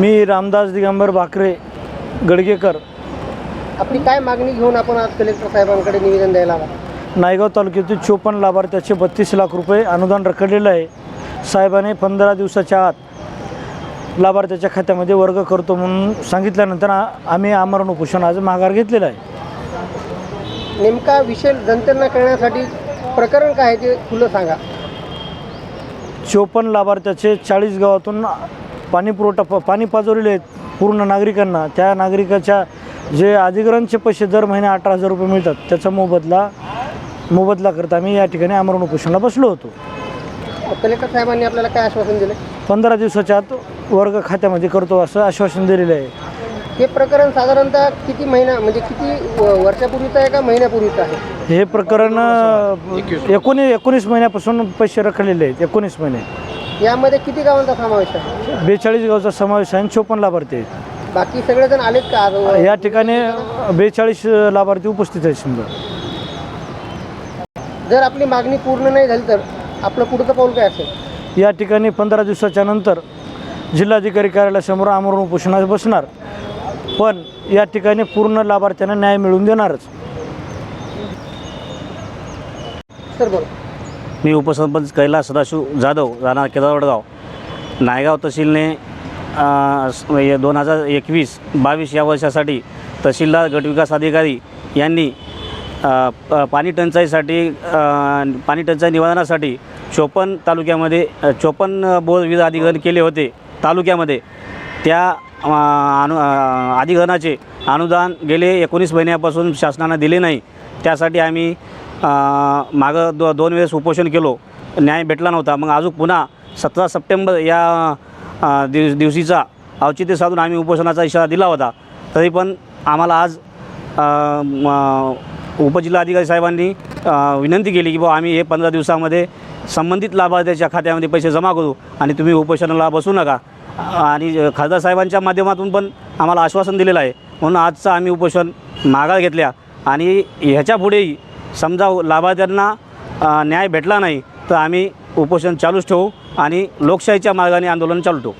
मी रामदास दिगंबर भाकरे गडगेकर. आपली काय मागणी घेऊन आपण आज कलेक्टर साहेबांकडे निवेदन द्यायला नायगाव तालुक्यातील चोपन्न लाभार्थ्याचे बत्तीस लाख रुपये अनुदान रखडलेलं आहे. साहेबाने पंधरा दिवसाच्या आत लाभार्थ्याच्या खात्यामध्ये वर्ग करतो म्हणून सांगितल्यानंतर आम्ही आमरण उपोषण आज माघार घेतलेला आहे. नेमका विषय जनतेला कळण्यासाठी प्रकरण काय आहे ते खुलं सांगा. चोपन्न लाभार्थ्याचे चाळीस गावातून पाणी पुरवठा प पाणी पाजवलेले आहेत पूर्ण नागरिकांना. त्या नागरिकाच्या जे अधिग्रहणचे पैसे दर महिने अठरा हजार रुपये मिळतात त्याचा मोबदला मोबदला करता आम्ही या ठिकाणी आमरण उपोषणाला बसलो होतो. कलेक्टर साहेबांनी आपल्याला काय आश्वासन दिलं? पंधरा दिवसाच्या आत वर्ग खात्यामध्ये करतो असं आश्वासन दिलेलं आहे. हे प्रकरण साधारणतः किती महिना म्हणजे किती व- वर्षापूर्वीचं आहे का महिन्यापूर्वीचं आहे? हे प्रकरण एकोणीस एकोणीस महिन्यापासून पैसे रखडलेले आहेत एकोणीस महिने. यामध्ये किती गावांचा समावेश आहे? बेचाळीस गावचा समावेश आहे आणि चोपन्न लाभार्थी आहेत. बाकी सगळेजण आलेत का? आज या ठिकाणी बेचाळीस लाभार्थी उपस्थित आहेत शंभर. जर आपली मागणी पूर्ण नाही झाली तर आपलं पुढचं पाऊल काय असेल? या ठिकाणी पंधरा दिवसाच्या नंतर जिल्हाधिकारी कार्यालयासमोर आमरण उपोषणास बसणार. पण या ठिकाणी पूर्ण लाभार्थ्यांना न्याय मिळवून देणारच. सर बोला. मी उपसरपंच कैलास सदाशिव जाधव राहणार केदारवडगाव. नायगाव तहसीलने म्हणजे दोन हजार एकवीस बावीस या वर्षासाठी तहसीलदार गटविकास अधिकारी यांनी पाणी टंचाईसाठी पाणी टंचाई निवारणासाठी चोपन्न तालुक्यामध्ये चोपन्न बोर वीज अधिग्रहण केले होते. तालुक्यामध्ये त्या अनु अधिग्रहणाचे अनुदान गेले एकोणीस महिन्यापासून शासनानं दिले नाही. त्यासाठी आम्ही मागं दो दोन वेळेस उपोषण केलो. न्याय भेटला नव्हता. मग अजून पुन्हा सतरा सप्टेंबर या दिव दिवशीचा औचित्य साधून आम्ही उपोषणाचा इशारा दिला होता. तरी पण आम्हाला आज उपजिल्हाधिकारी साहेबांनी विनंती केली की बुवा आम्ही हे पंधरा दिवसामध्ये संबंधित लाभार्थ्याच्या खात्यामध्ये पैसे जमा करू आणि तुम्ही उपोषणाला बसू नका. आणि खासदार साहेबांच्या माध्यमातून पण आम्हाला आश्वासन दिलेलं आहे. म्हणून आजचं आम्ही उपोषण माघार घेतल्या. आणि ह्याच्या पुढेही समजा लाभार्थ्यांना न्याय भेटला नाही तर आम्ही उपोषण चालूच ठेवू आणि लोकशाहीच्या मार्गाने आंदोलन चालू ठेवू.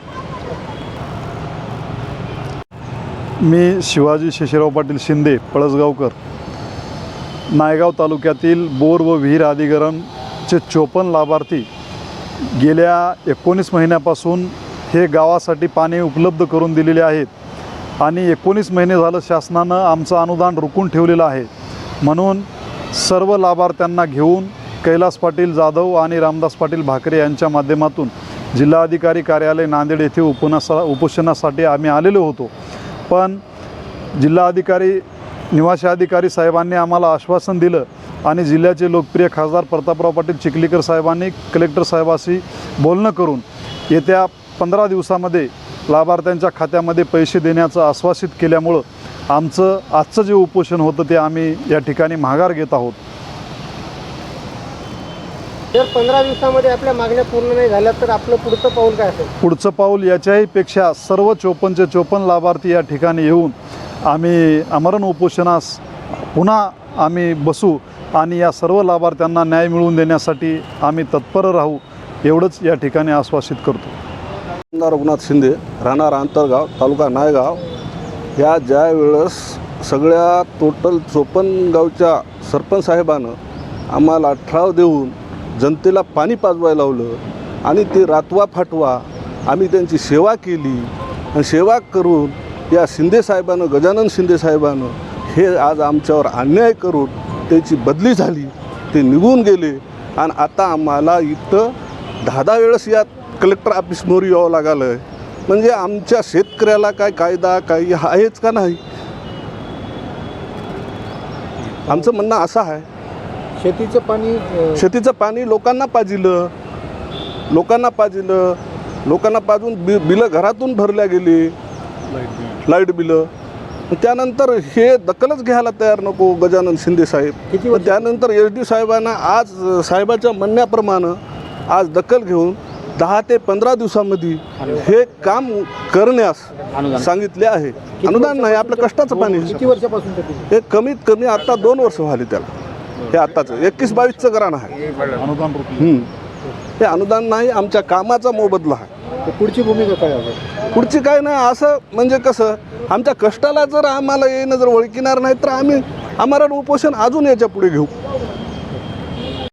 मी शिवाजी शेषराव पाटील शिंदे पळसगावकर. नायगाव तालुक्यातील बोर व विहीर अधिकरणचे चोपन्न लाभार्थी गेल्या एकोणीस महिन्यापासून हे गावासाठी पाणी उपलब्ध करून दिलेले आहेत आणि एकोणीस महिने झालं शासनानं आमचं अनुदान रोखून ठेवलेलं आहे. म्हणून सर्व लाभार्थ्यांना घेऊन कैलास पाटील जाधव आणि रामदास पाटील भाकरे यांच्या माध्यमातून जिल्हाधिकारी कार्यालय नांदेड येथे उपनासा उपोषणासाठी आम्ही आलेलो होतो. पण जिल्हाधिकारी निवासी अधिकारी साहेबांनी आम्हाला आश्वासन दिलं आणि जिल्ह्याचे लोकप्रिय खासदार प्रतापराव पाटील चिखलीकर साहेबांनी कलेक्टर साहेबाशी बोलणं करून येत्या पंधरा दिवसामध्ये लाभार्थ्यांच्या खात्यामध्ये पैसे देण्याचं आश्वासित केल्यामुळं आमचं आजचं जे उपोषण होतं ते आम्ही या ठिकाणी माघार घेत आहोत. जर पंधरा दिवसामध्ये आपल्या मागण्या पूर्ण नाही झाल्या तर आपलं पुढचं पाऊल काय असेल? पुढचं पाऊल याच्याही पेक्षा सर्व चोपन्नचे चोपन्न लाभार्थी या ठिकाणी येऊन आम्ही आमरण उपोषणास पुन्हा आम्ही बसू आणि या सर्व लाभार्थ्यांना न्याय मिळवून देण्यासाठी आम्ही तत्पर राहू एवढंच या ठिकाणी आश्वासित करतो. आमदार रघुनाथ शिंदे राहणार आंतरगाव तालुका नायगाव ह्या ज्या वेळेस सगळ्या टोटल चोपन्न गावच्या सरपंच साहेबानं आम्हाला ठराव देऊन जनतेला पाणी पाजवायला लावलं आणि ते रातवा फाटवा आम्ही त्यांची सेवा केली. आणि सेवा करून या शिंदे साहेबानं गजानन शिंदे साहेबानं हे आज आमच्यावर अन्याय करून त्याची बदली झाली. ते निघून गेले. आणि आता आम्हाला इथं दहा दहा वेळेस या कलेक्टर ऑफिसमोर यावं लागलं आहे म्हणजे आमच्या शेतकऱ्याला काय कायदा काही आहेच का नाही? आमचं म्हणणं असं आहे. शेतीचं पाणी शेतीचं पाणी लोकांना पाजिलं. लोकांना पाजिलं. लोकांना पाजून बि बिलं घरातून भरल्या गेली. लाइट बिलं. त्यानंतर हे दखलच घ्यायला तयार नको गजानन शिंदे साहेब. त्यानंतर एस डी साहेबांना आज साहेबाच्या म्हणण्याप्रमाणे आज दखल घेऊन दहा ते पंधरा दिवसामध्ये हे काम करण्यास सांगितले आहे. अनुदान नाही आपलं कष्टाचं पाणी वर्षापासून ते हे कमीत कमी आता दोन वर्ष झाली त्याला. हे आत्ताचं एकवीस बावीसचं ग्राण आहे. अनुदान हम्म. हे अनुदान नाही आमच्या कामाचा मोबदला आहे. पुढची भूमिका काय आहे? पुढची काय नाही असं म्हणजे कसं आमच्या कष्टाला जर आम्हाला येणं जर ओळखणार नाही तर आम्ही आम्हाला उपोषण अजून याच्यापुढे घेऊ.